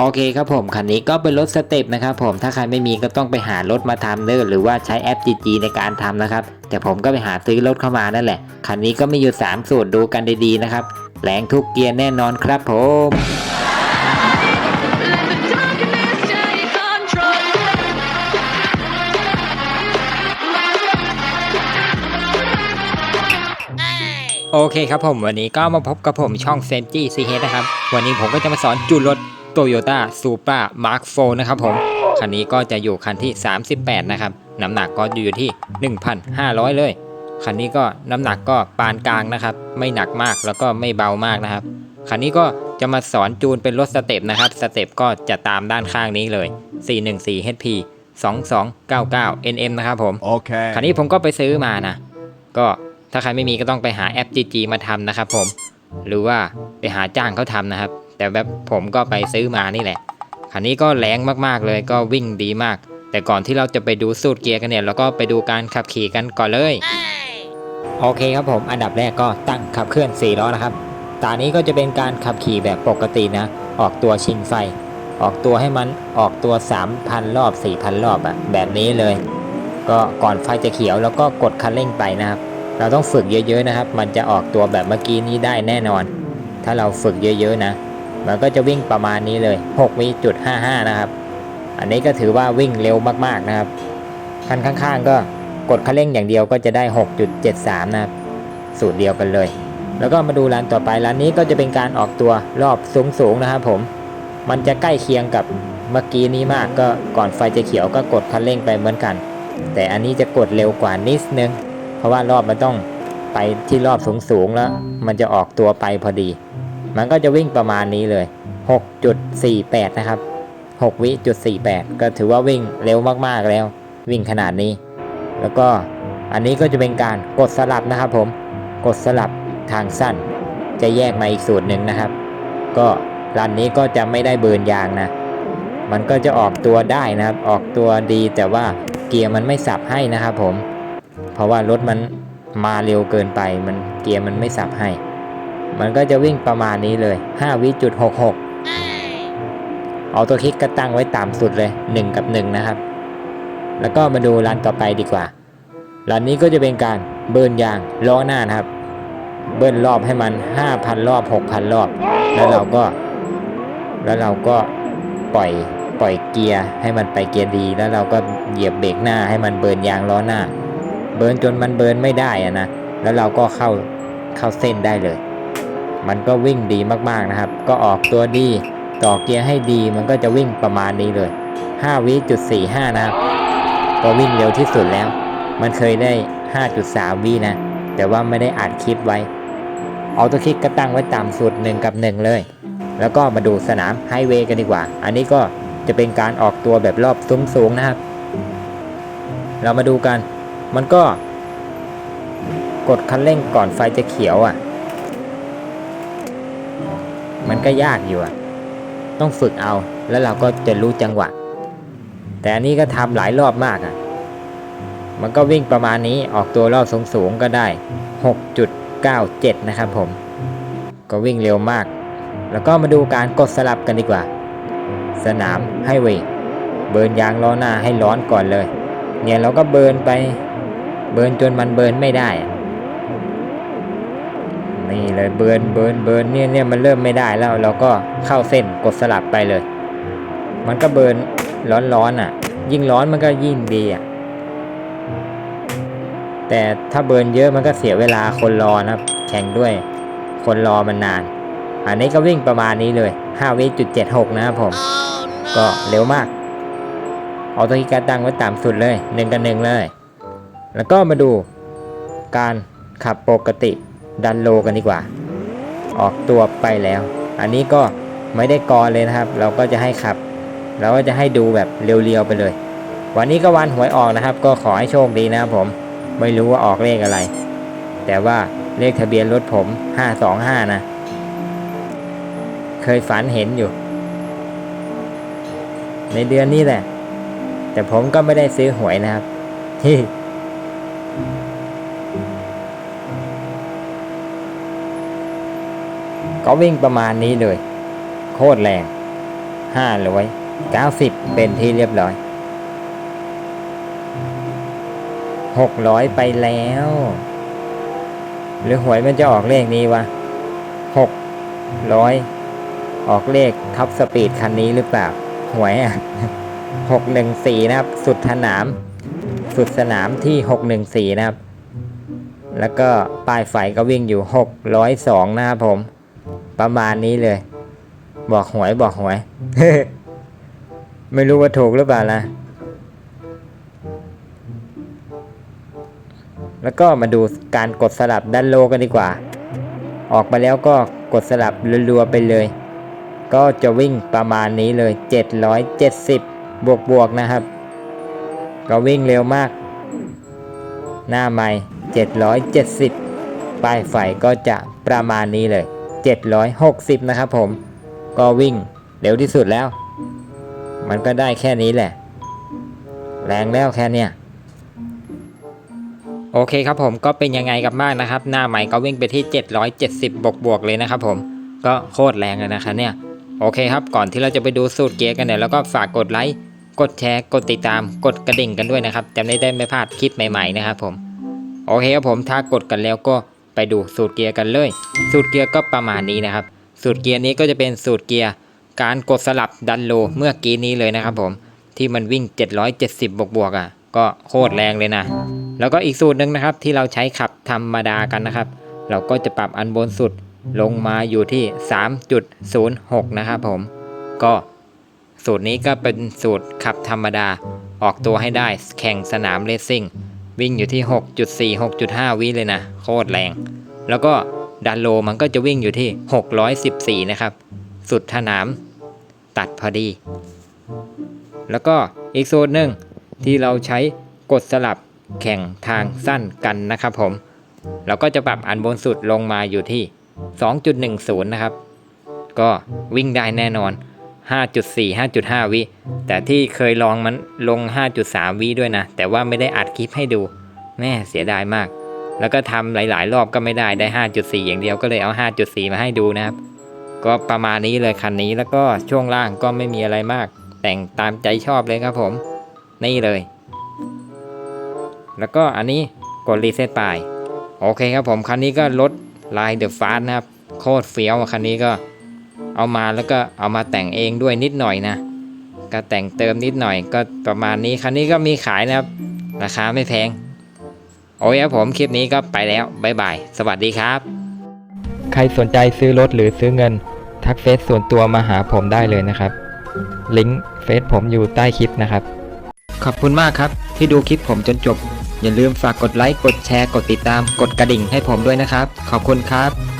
โอเคครับผมคันนี้ก็เป็นรถสเต็ปนะครับผมถ้าใครไม่มีก็ต้องไปหารถมาทำเด้อหรือว่าใช้แอป GG ในการทำนะครับ แต่ผมก็ไปหาซื้อรถเข้ามานั่นแหละคันนี้ก็มีอยู่ 3 สูตรดูกันดีๆนะครับแรงทุกเกียร์แน่นอนครับผมโอเคครับผมวันนี้ก็มาพบกับผมช่องเซนจี้ซีเฮนะครับ วันนี้ผมก็จะมาสอนจูนรถ Toyota Supra Mark 4นะครับผมคันนี้ก็จะอยู่คันที่ 38 นะครับ น้ำหนักก็อยู่ที่ 1,500 เลย คันนี้ก็น้ำหนักก็ปานกลางนะครับ ไม่หนักมากแล้วก็ไม่เบามากนะครับ คันนี้ก็จะมาสอนจูนเป็นรถสเต็ปนะครับ สเต็ปก็จะตามด้านข้างนี้เลย 414 HP 2299 NM นะครับผม Okay. คันนี้ผมก็ไปซื้อมานะ ก็ถ้าใครไม่มีก็ต้องไปหาแอป GG มาทำนะครับผม หรือว่าไปหาจ้างเขาทำนะครับ แต่แบบผมก็ไปซื้อมานี่แหละ คันนี้ก็แรงมากๆเลยก็วิ่งดีมาก แต่ก่อนที่เราจะไปดูสูตรเกียร์กันเนี่ยเราก็ไปดูการขับขี่กันก่อนเลยโอเคครับผมอันดับแรกก็ตั้งขับเคลื่อน4ล้อนะครับตานี้ก็จะเป็นการขับขี่แบบปกตินะ ออกตัวชิงไฟ ออกตัวให้มันออกตัว 3,000 รอบ 4,000 รอบอะแบบนี้เลย ก็ก่อนไฟจะเขียวแล้วก็กดคันเร่งไปนะครับ เราต้องฝึกเยอะๆนะครับ มันจะออกตัวแบบเมื่อกี้นี้ได้แน่นอน ถ้าเราฝึกเยอะๆนะ มันก็จะวิ่งประมาณนี้เลย6วิจุด55 นะครับ อันนี้ก็ถือว่าวิ่งเร็วมากๆนะครับ คันข้างๆ ก็กดคันเร่งอย่างเดียวก็จะได้ 6.73 นะครับ สูตรเดียวกันเลย แล้วก็มาดูร้านต่อไปร้านนี้ก็จะเป็นการออกตัวรอบสูงๆนะครับผม มันจะใกล้เคียงกับเมื่อกี้นี้มากก็ก่อนไฟจะเขียวก็กดคันเร่งไปเหมือนกัน แต่อันนี้จะกดเร็วกว่านิดนึง เพราะว่ารอบมันต้องไปที่รอบสูงๆแล้ว มันจะออกตัวไปพอดี มันก็จะวิ่งประมาณนี้เลย 6.48 นะครับ 6 วิจุด48 ก็ถือว่าวิ่งเร็วมากๆแล้ว วิ่งขนาดนี้ แล้วก็อันนี้ก็จะเป็นการกดสลับนะครับผม กดสลับทางสั้น จะแยกมาอีกสูตรหนึ่งนะครับ ก็รันนี้ก็จะไม่ได้เบิร์นยางนะ มันก็จะออกตัวได้นะครับ ออกตัวดีแต่ว่าเกียร์มันไม่สับให้นะครับผม เพราะว่ารถมันมาเร็วเกินไป มันเกียร์มันไม่สับให้ มันก็จะวิ่งประมาณนี้เลย 5วิจุด66เอาตัวคลิกก็ตั้งไว้ต่ำสุดเลย 1 กับ 1 นะครับ แล้วก็มาดูรันต่อไปดีกว่ารันนี้ก็จะเป็นการเบิร์นยางล้อหน้านะครับ เบิ้ลรอบให้มัน 5,000 รอบ 6,000 รอบ แล้วเราก็แล้วเราก็ปล่อยปล่อยเกียร์ให้มันไปเกียร์ดี แล้วเราก็เหยียบเบรกหน้าให้มันเบิร์นยางล้อหน้า เบิร์นจนมันเบิร์นไม่ได้อะนะแล้วเราก็เข้าเข้าเส้นได้เลย มันก็วิ่งดีมากๆนะครับ ก็ออกตัวดีต่อเกียร์ให้ดีมันก็จะวิ่งประมาณนี้เลย5วิจุด45 นะครับ ก็วิ่งเร็วที่สุดแล้ว มันเคยได้ 5.3 วินะ แต่ว่าไม่ได้อัดคลิปไว้ ออโต้คลิกก็ตั้งไว้ต่ำสุด 1 กับ 1 เลย แล้วก็มาดูสนามไฮเวย์กันดีกว่า อันนี้ก็จะเป็นการออกตัวแบบรอบสูงๆนะครับ เรามาดูกัน มันก็กดคันเร่งก่อนไฟจะเขียวอะ่ะ มันก็ยากอยู่อะ่ะ ต้องฝึกเอาแล้วเราก็จะรู้จังหวะ แต่อันนี้ก็ทำหลายรอบมากอะ่ะ มันก็วิ่งประมาณนี้ออกตัวรอบสูงๆก็ได้ 6.97 นะครับผม ก็วิ่งเร็วมาก แล้วก็มาดูการกดสลับกันดีกว่า สนามไฮเวย์เบิร์นยางล้อหน้าให้ร้อนก่อนเลย เนี่ยเราก็เบิร์นไป เบิร์นจนมันเบิร์นไม่ได้ นี่เลยเบิร์นเบิร์นเบิร์นเนี่ยเนี่ยมันเริ่มไม่ได้แล้วเราก็เข้าเส้นกดสลับไปเลย มันก็เบิร์นร้อนๆอะ ยิ่งร้อนมันก็ยิ่งดีอะแต่ถ้าเบิร์นเยอะมันก็เสียเวลาคนรอนะครับ แข่งด้วย คนรอมันนาน อันนี้ก็วิ่งประมาณนี้เลย5วิจุด76นะครับผม ก็เร็วมาก เอาตัวที่การตั้งไว้ต่ำสุดเลยหนึ่งกับหนึ่งเลย แล้วก็มาดูการขับปกติดันโลกันดีกว่า ออกตัวไปแล้ว อันนี้ก็ไม่ได้กอเลยนะครับ เราก็จะให้ขับ เราก็จะให้ดูแบบเรียวๆไปเลย วันนี้ก็วันหวยออกนะครับ ก็ขอให้โชคดีนะครับผม ไม่รู้ว่าออกเลขอะไร แต่ว่าเลขทะเบียนรถผม 525 นะ เคยฝันเห็นอยู่ ในเดือนนี้แหละ แต่ผมก็ไม่ได้ซื้อหวยนะครับ ก็วิ่งประมาณนี้เลย โคตรแรงห้าร้อยเก้าสิบเป็นที่เรียบร้อยหกร้อยไปแล้ว หรือหวยมันจะออกเลขนี้วะหกร้อยออกเลขท็อปสปีดคันนี้หรือเปล่า หวยอะหกหนึ่งสี่นะครับ สุดสนาม สุดสนามที่หกหนึ่งสี่นะครับ แล้วก็ป้ายไฟก็วิ่งอยู่หกร้อยสองนะครับผม ประมาณนี้เลย บอกหวยบอกหวย ไม่รู้ว่าถูกหรือเปล่านะแล้วก็มาดูการกดสลับด้านโลกันดีกว่า ออกมาแล้วก็กดสลับรัวๆไปเลย ก็จะวิ่งประมาณนี้เลย 770 บวกบวกนะครับ ก็วิ่งเร็วมาก หน้าใหม่ 770 ป้ายไฟก็จะประมาณนี้เลย 760 นะครับผม ก็วิ่งเร็วที่สุดแล้ว มันก็ได้แค่นี้แหละ แรงแล้วแค่เนี้ยโอเคครับผมก็เป็นยังไงกับ้างนะครับ หน้าใหม่ก็วิ่งไปที่ 770 บวกบวกเลยนะครับผมก็โคตรแรงเลยนะครับเนี่ยโอเคครับก่อนที่เราจะไปดูสูตรเกียร์กันเนี่ยแล้วก็ฝากกดไลค์กดแชร์กดติดตามกดกระดิ่งกันด้วยนะครับจะได้ได้ไม่พลาดคลิปใหม่ๆนะครับผม โอเคครับผมถ้ากดกันแล้วก็ ไปดูสูตรเกียร์กันเลย สูตรเกียร์ก็ประมาณนี้นะครับ สูตรเกียร์นี้ก็จะเป็นสูตรเกียร์การกดสลับดันโลเมื่อกี้นี้เลยนะครับผมที่มันวิ่ง 770 บวกบวกอะก็โคตรแรงเลยนะ แล้วก็อีกสูตรหนึ่งนะครับที่เราใช้ขับธรรมดากันนะครับ เราก็จะปรับอันบนสุดลงมาอยู่ที่ 3.06 นะครับผม ก็สูตรนี้ก็เป็นสูตรขับธรรมดาออกตัวให้ได้แข่งสนามเลสซิ่ง วิ่งอยู่ที่ 6.4 6.5 วิเลยนะ โคตรแรง แล้วก็ดันโลมันก็จะวิ่งอยู่ที่ 614 นะครับ สุดสนาม ตัดพอดี แล้วก็อีกสูตรหนึ่งที่เราใช้กดสลับแข่งทางสั้นกันนะครับผม เราก็จะปรับอันบนสุดลงมาอยู่ที่ 2.10 นะครับ ก็วิ่งได้แน่นอน 5.4 5.5 วิ แต่ที่เคยลองมันลง 5.3 วิด้วยนะ แต่ว่าไม่ได้อัดคลิปให้ดู แม่เสียดายมาก แล้วก็ทำหลาย ๆ รอบก็ไม่ได้ได้ 5.4 อย่างเดียวก็เลยเอา 5.4 มาให้ดูนะครับ ก็ประมาณนี้เลยคันนี้แล้วก็ช่วงล่างก็ไม่มีอะไรมาก แต่งตามใจชอบเลยครับผม นี่เลย แล้วก็อันนี้กดรีเซ็ตไปโอเคครับผมคันนี้ก็ลดลายเดอะฟาสนะครับ โคตรเฟี้ยวคันนี้ก็ เอามาแล้วก็เอามาแต่งเองด้วยนิดหน่อยนะ ก็แต่งเติมนิดหน่อยก็ประมาณนี้คันนี้ก็มีขายนะครับ ราคาไม่แพง โอเคครับผมคลิปนี้ก็ไปแล้วบ๊ายบาย สวัสดีครับ ใครสนใจซื้อรถหรือซื้อเงิน ทักเฟซส่วนตัวมาหาผมได้เลยนะครับ ลิงก์เฟซผมอยู่ใต้คลิปนะครับ ขอบคุณมากครับที่ดูคลิปผมจนจบ อย่าลืมฝากกดไลค์กดแชร์กดติดตาม กดกระดิ่งให้ผมด้วยนะครับ ขอบคุณครับ